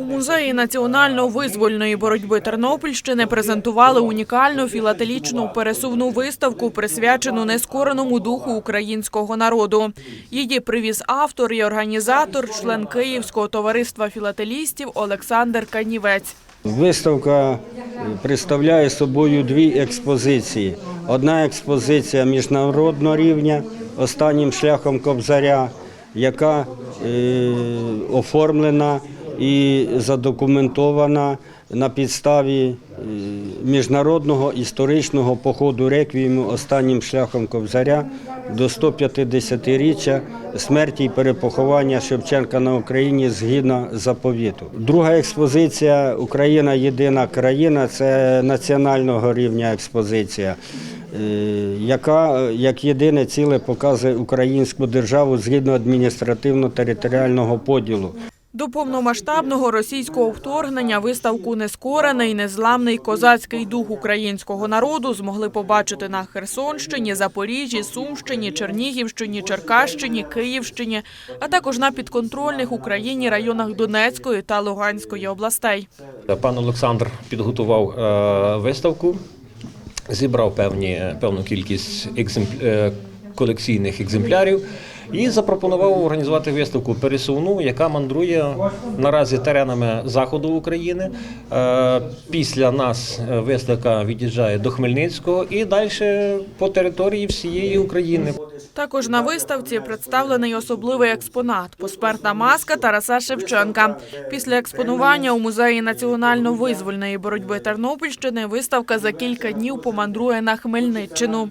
У музеї національно-визвольної боротьби Тернопільщини презентували унікальну філателічну пересувну виставку, присвячену нескореному духу українського народу. Її привіз автор і організатор, член Київського товариства філателістів Олександр Канівець. Виставка представляє собою дві експозиції. Одна експозиція міжнародного рівня останнім шляхом Кобзаря, яка е, оформлена і задокументована на підставі е, міжнародного історичного походу реквієму останнім шляхом Кобзаря до 150-річчя смерті і перепоховання Шевченка на Україні згідно заповіту. Друга експозиція Україна єдина країна це національного рівня експозиція. Е, Яка е, як єдине ціле показує українську державу згідно адміністративно-територіального поділу. До повномасштабного російського вторгнення виставку Нескорений незламний козацький дух українського народу змогли побачити на Херсонщині, Запоріжжі, Сумщині, Чернігівщині, Черкащині, Київщині, а також на підконтрольних Україні районах Донецької та Луганської областей. Пан Олександр підготував е, виставку, зібрав певні, певну кількість екземп- е, колекційних екземплярів і запропонував організувати виставку пересувну, яка мандрує наразі теренами заходу України. Е, Після нас е, виставка від'їжджає до Хмельницького і далі по території всієї України. Також на виставці представлений особливий експонат посмертна маска Тараса Шевченка. Після експонування у музеї національно-визвольної боротьби Тернопільщини виставка за кілька днів помандрує на Хмельниччину.